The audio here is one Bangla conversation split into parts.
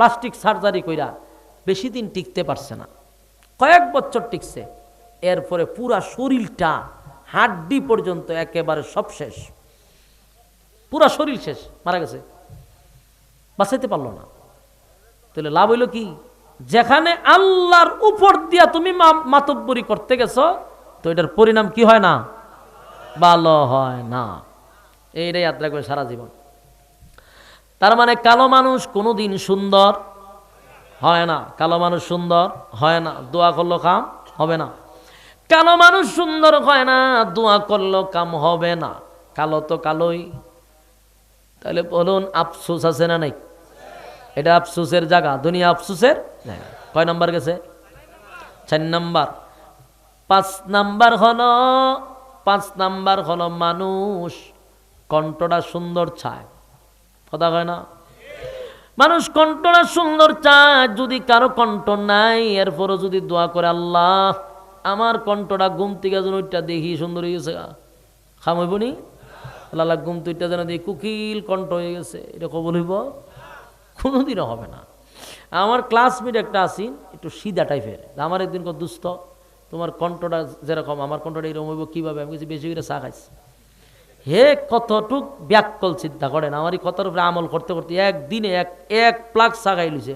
প্লাস্টিক সার্জারি কইরা বেশি দিন টিকতে পারছে না। কয়েক বছর টিকছে। এরপরে পুরা শরীরটা হাড্ডি পর্যন্ত একেবারে সব শেষ। পুরা শরীর শেষ, মারা গেছে। বাঁচাইতে পারল না। তাহলে লাভ হইল কি? যেখানে আল্লাহর উপর দিয়া তুমি মাতব্বরি করতে গেছো, তো এটার পরিণাম কি হয় না? ভালো হয় না। এইটাই যাত্রা করে সারা জীবন। তার মানে কালো মানুষ কোনোদিন সুন্দর হয় না। কালো মানুষ সুন্দর হয় না। দোয়া করল কাম হবে না। কালো মানুষ সুন্দর হয় না, দোয়া করল কাম হবে না। কালো তো কালোই। তাহলে বলুন, আফসোস আছে না নাই? এটা আফসোসের জায়গা, দুনিয়া আফসোসের কয় নাম্বার গেছে? চার নাম্বার। পাঁচ নাম্বার হলো, পাঁচ নাম্বার হলো মানুষ কণ্ঠটা সুন্দর চায় কথা কয় না? মানুষ কণ্ঠটা সুন্দর চায়, যদি কারও কণ্ঠ নাই, এরপরও যদি দোয়া করে, আল্লাহ, আমার কণ্ঠটা ঘুম থেকে যেন ওইটা দেখি, সুন্দর হয়ে গেছে খাম হইব নি? আল্লাহ ঘুম তুইটা যেন দেখি, কুকিল কণ্ঠ হয়ে গেছে। এটা কবল হইব? কোনোদিনও হবে না। আমার ক্লাসমেট একটা আছি একটু সিধা টাইপের আমার একদিন কত দুস্থ তোমার কণ্ঠটা যেরকম, আমার কণ্ঠটা এরকম হইব কীভাবে? আমি কিছু বেশি করে চা খাইছি। হে কতটুক ব্যাকল চিন্তা করেন, আমার এই কতর উপরে আমল করতে করতে একদিনে এক এক প্লাগ খাই লইছে।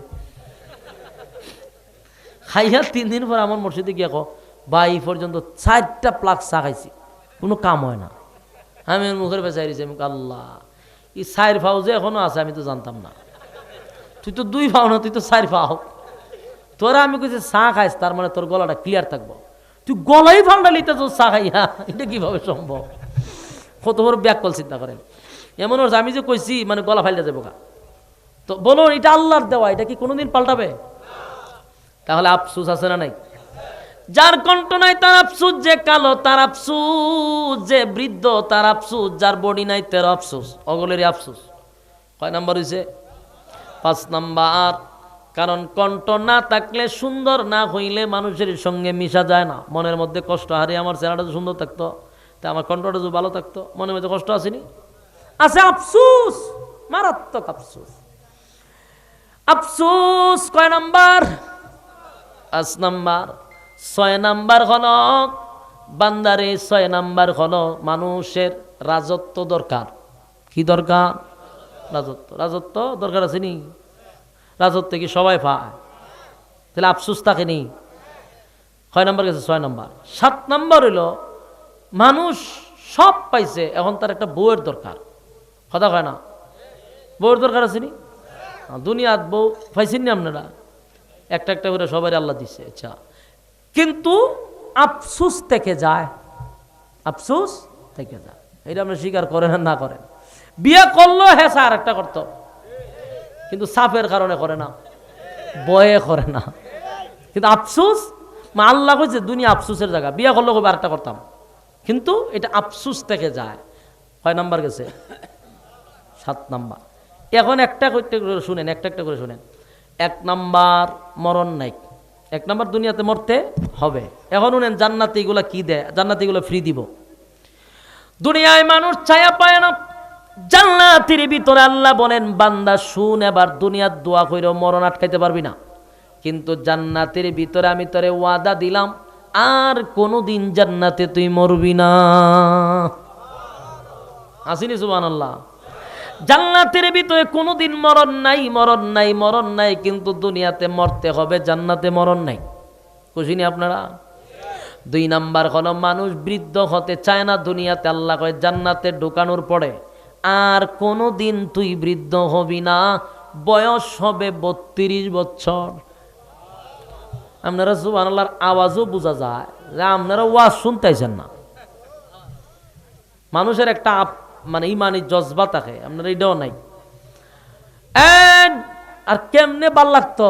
খাইয়া তিন দিন পর আমার মসজিদে গিয়ে কো বাই পর্যন্ত চারটা প্লাগ চা খাইছি, কোনো কাম হয় না। আমি মুখের বেচাই দিয়েছি আমি আল্লাহ, এই চার ফাও যে এখনও আছে, আমি তো জানতাম না। তুই তো দুই পাও না, তুই তো চার পাও। তোরা আমি কইছি, চা খাইস, তার মানে তোর গলাটা ক্লিয়ার থাকব। তুই গলাই ফান্ডা তোর চা খাইয়া, এটা কীভাবে সম্ভব? কত ব্যাকল চিন্তা করেন। এমন হচ্ছে আমি যে কইছি মানে গলা ফাইলে যাব গা। তো বলুন, এটা আল্লাহর দেওয়া, এটা কি কোনোদিন পাল্টাবে? তাহলে আফসুস আছে না নাই? যার কণ্ঠ নাই, তার আফসুস যে কালো, তার আফসুস যে বৃদ্ধ, তার আফসুস যার বডি নাই, তার আফসুস, অগলেরই আফসুস। কয় নাম্বার হয়েছে পাঁচ নাম্বার, কারণ কণ্ঠ না থাকলে সুন্দর না হইলে মানুষের সঙ্গে মিশা যায় না। মনের মধ্যে কষ্ট হারিয়ে আমার চেহারাটা সুন্দর থাকতো। তা আমার কণ্ঠটা যদি ভালো থাকতো মনে মধ্যে কষ্ট আসেনি। আছে আফসুস মারাত্মক আফসুস। আফসুস কয় নাম্বার? পাঁচ নাম্বার ছয় নাম্বার হল বান্দারে ছয় নাম্বার হল মানুষের রাজত্ব দরকার। কি দরকার? রাজত্ব। রাজত্ব দরকার আছে নি? রাজত্ব কি সবাই পায়? তাহলে আফসুস থাকে নি। ছয় নাম্বার গেছে? ছয় নাম্বার। সাত নাম্বার হইল মানুষ সব পাইছে, এখন তার একটা বউয়ের দরকার। কথা কয় না? বউয়ের দরকার আছে নি? দুনিয়াত বউ পাইছেন নি আপনারা? একটা একটা করে সবাই আল্লাহ দিছে আচ্ছা। কিন্তু আফসুস থেকে যায়, আফসুস থেকে যায়। এটা আপনি স্বীকার করেন না করেন। বিয়ে করল হ্যাঁ স্যার একটা করতো, কিন্তু সাপের কারণে করে না, বয়ে করে না। কিন্তু আফসুস, মা আল্লাহ কইছে, দুনিয়া আফসুসের জায়গা। বিয়ে করল কবে আরেকটা করতাম। কিন্তু এটা আফসুস থেকে যায়। কয় নাম্বার গেছে? সাত নাম্বার। এখন একটা করতে করে শুনেন, একটা একটা করে শুনেন। এক নাম্বার মরণ নাই। এক নাম্বার দুনিয়াতে মরতে হবে। এখন শুনেন, জান্নাতি এগুলা কি দেয়? জান্নাতি এগুলো ফ্রি দিব। দুনিয়ায় মানুষ ছায়া পায় না। জান্নাতির ভিতরে আল্লাহ বলেন, বান্দা শুন এবার, দুনিয়ার দোয়া কইরেও মরণ আটকাইতে পারবি না। কিন্তু জান্নাতের ভিতরে আমি তোরে ওয়াদা দিলাম আর কোনোদিন জান্নাতে তুই মরবি না। আসিনি সুবান আল্লাহ জান্নাতের ভিতরে কোনোদিন মরণ নাই মরণ নাই মরণ নাই, কিন্তু দুনিয়াতে মরতে হবে, জান্নাতে মরণ নাই। খুশিনি আপনারা? দুই নাম্বার হলো মানুষ বৃদ্ধ হতে চায় না দুনিয়াতে, আল্লাহ কয়, জান্নাতে ঢোকানোর পরে। আর কোনো দিন তুই বৃদ্ধ হবি না, বয়স হবে বত্রিশ বছর। আপনারা সুবান আল্লাহর আওয়াজও বোঝা যায় যে আপনারা ওয়াজ শুনতেছেন না। মানুষের একটা মানে ইমানি জজবা থাকে, আপনার এটাও নাই। আর কেমনে ভালো লাগতো,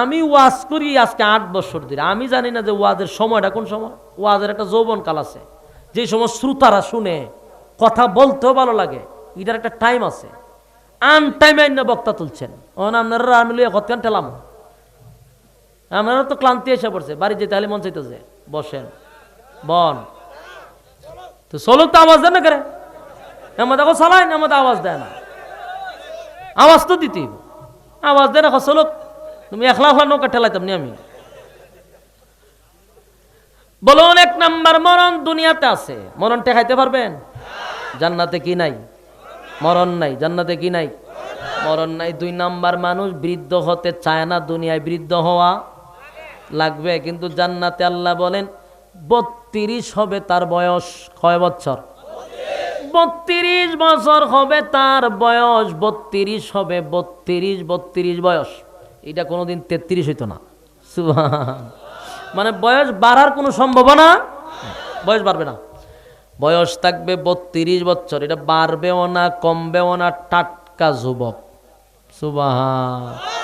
আমি ওয়াজ করি আজকে আট বছর ধরে, আমি জানি না যে ওয়াজের সময়টা কোন সময়, ওয়াজের একটা যৌবন কাল আছে। যে সময় শ্রোতারা শুনে, কথা বলতেও ভালো লাগে, এটার একটা টাইম আছে। আন টাইমে বক্তা তুলছেন। ওন আপনারা আমি লইয়া কতক্ষণ ঠেলাম? আপনারা তো ক্লান্তি এসে পড়ছে, বাড়ি যেতে হলে মন চাইতেছে, বসেন। বন। তো চলো তো আওয়াজ দেন না করে। এমন দেখো চালায় না এমন আওয়াজ দেয় না। আওয়াজ তো দিতেই আওয়াজ দেয় না হসলক তুমি একলা একলা নৌকা ঠেলাইতাম নি আমি। বলুন, এক নাম্বার মরণ দুনিয়াতে আছে। মরণ টেকাইতে পারবেন? জান্নাতে কি নাই? মরণ নাই। জান্নাতে কি নাই? মরণ নাই। দুই নাম্বার মানুষ বৃদ্ধ হতে চায় না, দুনিয়ায় বৃদ্ধ হওয়া লাগবে, কিন্তু জান্নাতে আল্লাহ বলেন, বত্রিশ হবে তার বয়স। কয় বছর? বত্রিশ বছর হবে তার বয়স। বত্রিশ হবে বত্রিশ বত্রিশ বয়স। এটা কোনোদিন তেত্রিশ হইতো না। মানে বয়স বাড়ার কোনো সম্ভাবনা? বয়স বাড়বে না। বয়স থাকবে বত্রিশ বছর। এটা বাড়বেও না, কমবেও না, টাটকা যুবক। সুবাহান।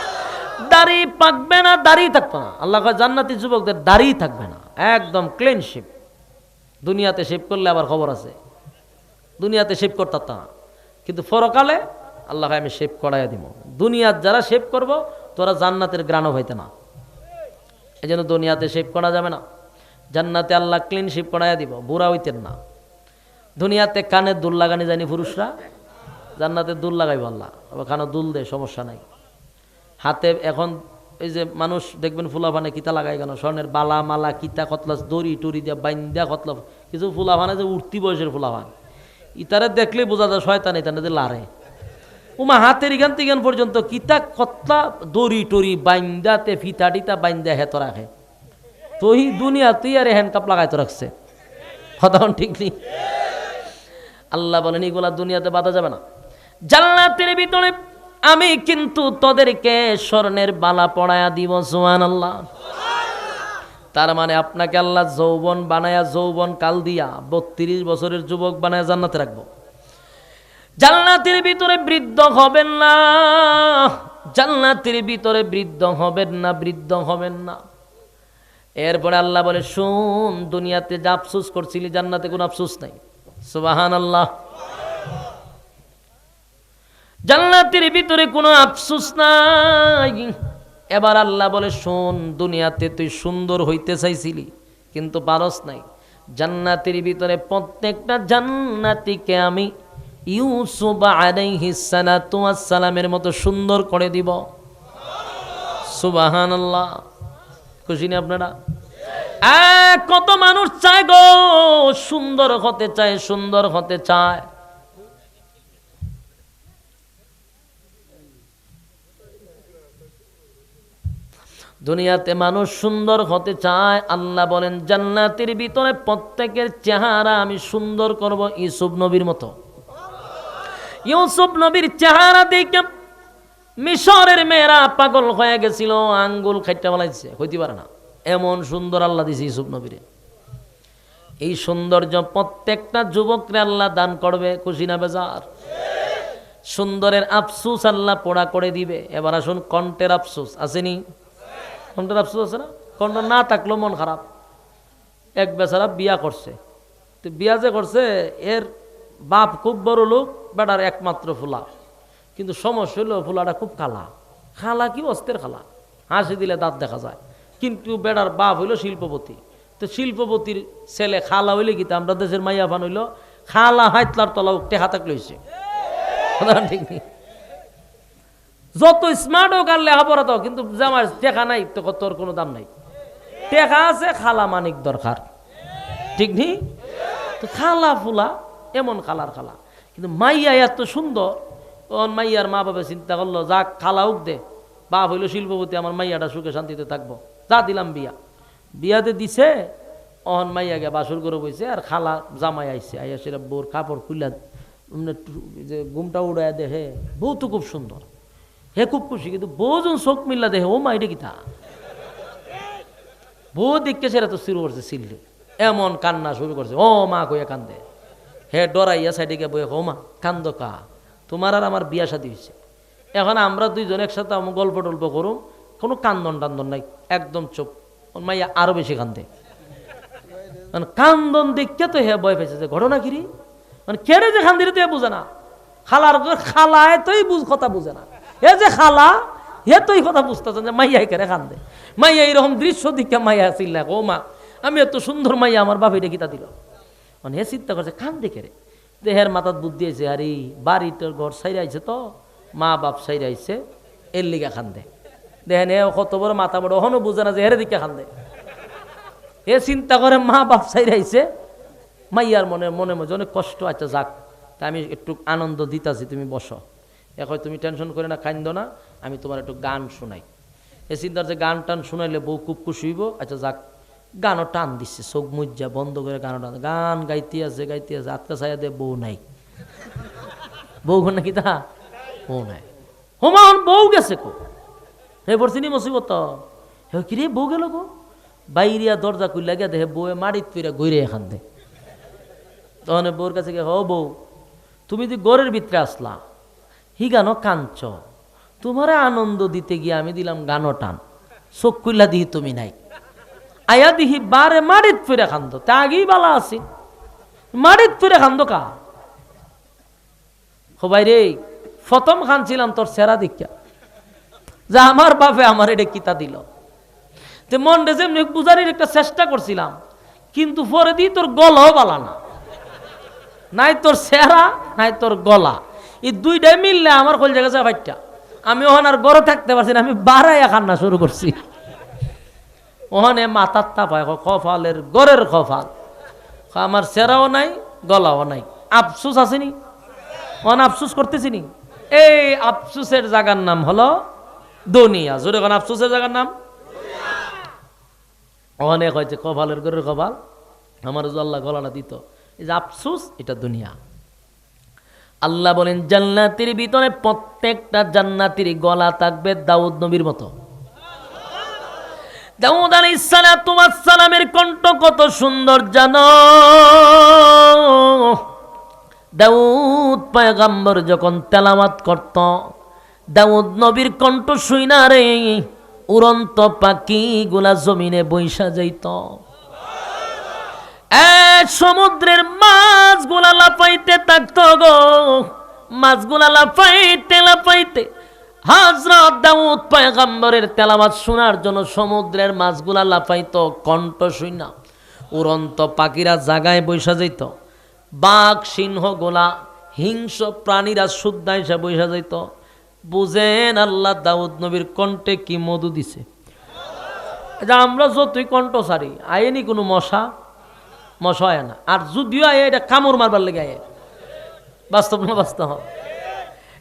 দাড়ি পাকবে না, দাড়ি থাকবে না। আল্লাহ জান্নাতি যুবকদের দাড়ি থাকবে না। একদম ক্লিন শিপ দুনিয়াতে শেভ করলে আবার খবর আছে। দুনিয়াতে শেভ করতাম না। কিন্তু ফরকালে আল্লাহ আমি শেভ করাইয়া দিব। দুনিয়ার যারা শেভ করব, তোরা জান্নাতের গ্রাণও হইতে না। এই জন্য দুনিয়াতে শেভ করা যাবে না। জান্নাতে আল্লাহ ক্লিন শেভ করাইয়া দিব। বুড়া হইতেন না। দুনিয়াতে কানে দুল লাগানি জানি পুরুষরা, জান্নাতে দুল লাগাইব আল্লাহ। আবার কানে দুল দে সমস্যা নাই। হাতে এখন এই যে মানুষ দেখবেন ফুলাফানে কিতা লাগাই কেন? স্বর্ণের বালা, মালা, কিতা কতলা দড়ি টুরি দিয়া, বাইন্দা কতলা কিছু ফুলাফানে যে উঠতি বয়সের ফুলাফান। ইতারে দেখলে বোঝা যায় শয়তান ইতানে যে লারে। উমা, হাতের ইখান থেকে পর্যন্ত কিতা, কতলা, দড়ি টরি বাইন্দাতে ফিতা, টিতা, বাইন্দা, হেত রাখে। তুই দুনিয়া, তুই আর হ্যান্ড কাপ লাগাইতে রাখছে। কথা ঠিক নেই? আল্লাহ বলেন, এগুলা দুনিয়াতে বাধা যাবে না। জান্নাতের ভিতরে আমি কিন্তু তোদেরকে স্বর্ণের বালা পড়ায়া দিব সোহান আল্লাহ তার মানে আপনাকে আল্লাহ যৌবন বানায়া, যৌবন কাল দিয়া বত্রিশ বছরের যুবক বানায়া জান্নাতে রাখব। জান্নাতের ভিতরে বৃদ্ধ হবেন না, জান্নাতের ভিতরে বৃদ্ধ হবেন না, বৃদ্ধ হবেন না। এরপরে আল্লাহ বলে, শুন, দুনিয়াতে যা আফসুস করছিলি, জান্নাতে কোনো আফসুস নাই। সুবাহান আল্লাহ জান্নাতের ভিতরে কোনো আফসুস নাই। এবার আল্লাহ বলে, শোন, দুনিয়াতে তুই সুন্দর হইতে চাইছিলি, কিন্তু পারস নাই। জান্নাতের ভিতরে প্রত্যেকটা জান্নাতিকে আমি ইউসুফ সালামের মতো সুন্দর করে দিব। সুবহানাল্লাহ। খুশি নি আপনারা? কত মানুষ চায় গো, সুন্দর হতে চায়, সুন্দর হতে চায়। দুনিয়াতে মানুষ সুন্দর হতে চায়, আল্লাহ বলেন, জান্নাতের ভিতরে প্রত্যেকের চেহারা আমি সুন্দর করব ইউসুফ নবীর মতো। ইউসুফ নবীর চেহারা দেখে মিশরের মেয়েরা পাগল হয়ে গেছিল, আঙ্গুল খাইটা বলাইছে হইতে পারে না। এমন সুন্দর আল্লাহ দিছে ইউসুফ নবীরে। এই সৌন্দর্য প্রত্যেকটা যুবকরে আল্লাহ দান করবে, খুশি না বেজার? সুন্দরের আফসুস আল্লাহ পোড়া করে দিবে। এবার আসুন কণ্ঠের আফসুস, আসেনি? কণ্ঠের আফসোস আছে না? কণ্ঠ না থাকলেও মন খারাপ। এক বেচারা বিয়া করছে। তো বিয়া যে করছে, এর বাপ খুব বড় লোক, বেটার একমাত্র ফুলা। কিন্তু সমস্যা হলো ফুলাটা খুব খালা। খালা কি অস্তের খালা? হাসি দিলে দাঁত দেখা যায়। কিন্তু বেটার বাপ হইল শিল্পপতি। তো শিল্পপতির ছেলে খালা হইলে কি? আমরা দেশের মাইয়া ফান হইল। খালা হাইতলার তলা টেহা থাক লইছে ঠিক নেই। যত স্মার্ট হোক আর লেখাপড়া তো, কিন্তু জামার টেকা নাই, তো তোর কোনো দাম নাই। টেকা আছে, খালা মানিক দরকার। ঠিক নি? তো খালা ফুলা, এমন খালার খালা। কিন্তু মাইয়া এত সুন্দর, তখন মাইয়ার মা বাবা চিন্তা করল, যাক, খালা উক দে। বাপ হইল শিল্পপতি, আমার মাইয়াটা সুখে শান্তিতে থাকব। যা দিলাম বিয়া। বিয়াতে দিছে অহন মাইয়া গে বাসুর করে বইছে, আর খালা জামাই আইছে। আইয়া সেটা বোর কাপড় টু- যে ঘুমটা উড়ায় দেখে বউ তো খুব সুন্দর। হে খুব খুশি কিন্তু বউজন চোখ মিল্লা দেখে ও মা এটা কিতা বউ দেখকে সেটা তো শুরু করছে সিল্লে এমন কান্না শুরু করছে ও মা কইয়া কান্দে হে ডরাইয়া সাইডে গিয়ে বইয়া ও মা কান্দ কা তোমার আর আমার বিয়া শাদী হয়েছে এখন আমরা দুইজন একসাথে আমার গল্প টল্প করুম কোনো কান্দন টান্দন নাই একদম চুপ মাইয়া আরও বেশি কান্দে মানে কান্দন দেখতে তো হে ভয় পেয়েছে যে ঘটনা কিরি মানে কেড়ে যে খান্দিরে তো বুঝে না খালার খালায় তোই বুঝ কথা বুঝে না এ যে খালা, হে তোই কথা বুঝতেছে যে মাইয়াই কেড়ে কান্দে। মাইয়া এইরকম দৃশ্য দিকে মাইয়া চিল্লা ও মা, আমি এত সুন্দর মাইয়া, আমার বাপিটা কিতা দিল? মানে হে চিন্তা করছে, কান্দে কেড়ে? দেহের মাথাত বুদ্ধি আছে আরে বাড়িটার ঘর সাইরে আইছে তো, মা বাপ সাইরে আইছে, এর লিগা খান্দে দেখেন এ কত বড় মাথা বড় ওহনও বুঝে না যে হেরে দিকে খান্দে এ চিন্তা করে মা বাপ সাইড আইছে। মাইয়ার মনে মনে মনে অনেক কষ্ট আচ্ছা যাক, তা আমি একটু আনন্দ দিতাছি, তুমি বসো। এখন তুমি টেনশন করে না, কান্দ না, আমি তোমার একটু গান শোনাই। এ চিন্তার যে গান টান শুনাইলে বউ খুব খুশি হইব। আচ্ছা যাক, গানও টান দিচ্ছে, চোখ মুজ্জা বন্ধ করে গানও টান গান গাইতে আছে গাইতে আছে আটকা ছায়া দে বউ নাই। বউ ঘর নাকি তা বউ নাই। হোমান বউ গেছে কো? হে পড়ছিনি মুসিবত। হে কিরে, বউ গেল গো বাইরিয়া দরজা খুললা গিয়া দেখে বউয়ে মারিত ফিরা গইরে এখান দে। তখন বউর কাছে হ বউ, তুমি যে গড়ের ভিতরে আসলা হি গানো কাঞ্চ। তোমারে আনন্দ দিতে গিয়ে আমি দিলাম গানো টান চোখ খুললা দিহি তুমি নাই। আয়া দিহি বারে মারিত ফিরে খান্দ। তা আগেই বালা আছি মারিত ফিরে খান্দ কা? সবাই রে প্রথম খানছিলাম তোর সেরা দীক্ষা যে আমার বাপে আমার এটা কিতা দিল। তে মন রে যেমনি বুঝারির একটা চেষ্টা করছিলাম। কিন্তু পরে দিয়ে তোর গলাও বালা না। নাই তোর চেহারা, নাই তোর গলা। এই দুইটাই মিললে আমার কল জায়গা ভাইটা আমি ওখানে আর গড়ে থাকতে পারছি না, আমি বাড়াইয়া কান্না শুরু করছি। ওখানে মাথার তাপায় কফালের গড়ের কফাল আমার চেহারাও নাই, গলাও নাই। আফসুস আসেনি? ওখানে আফসুস করতেছি নি এই আফসুসের জায়গার নাম হলো দুনিয়া। জোরে কোন আফসুসের জায়গার নাম? অনেক হয়েছে কপালের গরের কপাল। আমার আল্লাহ গলাটা দিত। এই যে আফসুস, এটা দুনিয়া। আল্লাহ বলেন, জান্নাতির ভিতরে প্রত্যেকটা জান্নাতির গলা থাকবে দাউদ নবীর মতো। দাউদ আলী সালামের কণ্ঠ কত সুন্দর জানো? দাউদ পায়গাম্বর যখন তেলাওয়াত করত, দাউদ নবীর কণ্ঠ শুই না রে, উড়ন্ত পাখি গুলা জমিনে বৈশা যাইত। সমুদ্রের মাছগুলা লাফাইতে থাকত গো। মাছগুলা লাফাইতে লাফাইতে হাজরত দাউদ পয়গম্বরের তেলাওয়াত শোনার জন্য সমুদ্রের মাছগুলা লাফাইতো, কণ্ঠ শুইনা। উড়ন্ত পাখিরা জাগায় বৈশা যাইত। বাঘ, সিংহ, গোলা হিংস প্রাণীরা শুদ্ধা হিসেবে বৈশা যাইত। বুঝেন আল্লাহ দাউদ নবীর কণ্ঠে কি মধু দিছে। এটা আমরা যতই কণ্ঠ সারি আয়েনি কোনো মশা মশা আয় না। আর যদিও আয়ে, এটা কামড় মারবার লেগে আয়ে। বাস্তব না বাস্তব?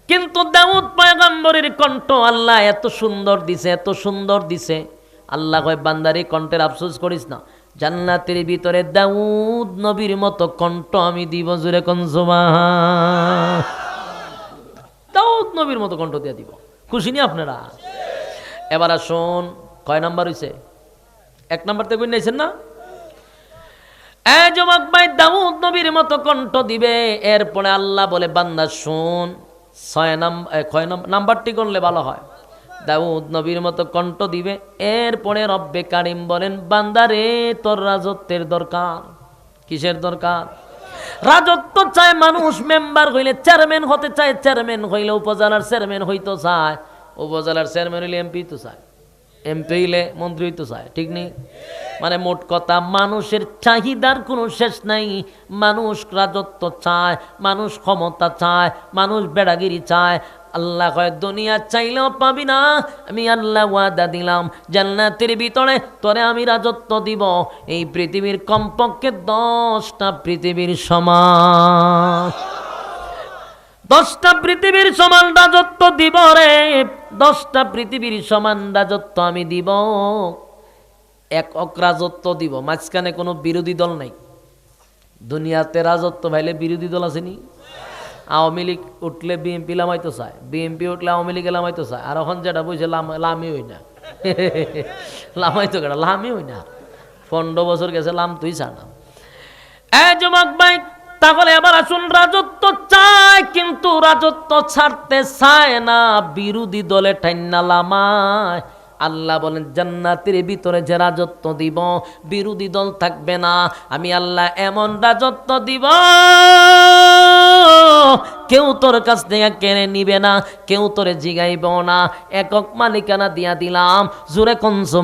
কিন্তু দাউদ পয়গম্বরের কণ্ঠ আল্লাহ এত সুন্দর দিছে, এত সুন্দর দিছে। আল্লাহ কয়, বান্দারি কণ্ঠের আফসোস করিস না। জান্নাতের ভিতরে দাউদ নবীর মতো কণ্ঠ আমি দিব জুড়ে কনসোমা দাউদ নবীর মতো কণ্ঠ দিয়ে দিব। খুশি নি আপনারা? এবার আসুন, কয় নাম্বার হইছে? এক নাম্বার থেকে নিয়েছেন না? যুবক ভাই, দাউদ নবীর মতো কণ্ঠ দিবে। এরপরে আল্লাহ বলে, বান্দা, শুন, ছয় নাম্বার নাম্বারটি করলে ভালো হয়। দাউদ নবীর মতো কণ্ঠ দিবে। এরপরে রব্বে কারিম বলেন বান্দারে তোর রাজত্বের দরকার। কিসের দরকার? রাজত্ব চায় মানুষ, মেম্বার হইলে চেয়ারম্যান হতে চায়, চেয়ারম্যান হইলে উপজেলার চেয়ারম্যান হইতে চায়। উপজেলার চেয়ারম্যান হইলে এমপি তো চায়। এমপি হইলে মন্ত্রী হইতে চায়, ঠিক নেই? মানে মোট কথা, মানুষের চাহিদার কোনো শেষ নাই। মানুষ রাজত্ব চায়, মানুষ ক্ষমতা চায়, মানুষ বেড়াগিরি চায়। আল্লাহ কয়, দুনিয়া চাইলেও পাবি না। আমি আল্লাহ ওয়াদা দিলাম, জান্নাতের ভিতরে তোরে আমি রাজত্ব দিব। এই পৃথিবীর কমপক্ষে দশটা পৃথিবীর সমান দশটা পৃথিবীর সমান রাজত্ব দিব রে। দশটা পৃথিবীর সমান রাজত্ব আমি দিব। এক অক রাজত্ব দিব। মাঝখানে কোনো বিরোধী দল নাই। দুনিয়াতে রাজত্ব ভাইলে বিরোধী দল আসেনি আওয়ামী লীগ উঠলে বিএনপি লামাইতো চায়। বিএনপি উঠলে আওয়ামী লীগে লামাইতো চায়। আর এখন যেটা বলছে লাম হই না। লামাইতো কেটা লামই হই না। পনেরো বছর গেছে, লাম তুই চা ছাড়া এ যুবক ভাই তাহলে এবার আসুন রাজত্ব চায় কিন্তু রাজত্ব ছাড়তে চায় না। বিরোধী দলে ঠান্না লামায়। আল্লাহ বলেন, জান্নাতের ভিতরে যে রাজত্ব দিব, বিরোধী দল থাকবে না। আমি আল্লাহ এমন রাজত্ব দিব, কেউ তোর কাছ থেকে কেড়ে নিবে না, কেউ তোরে জিগাইব না। একক মালিকানা দিয়া দিলাম, জোরে কনসম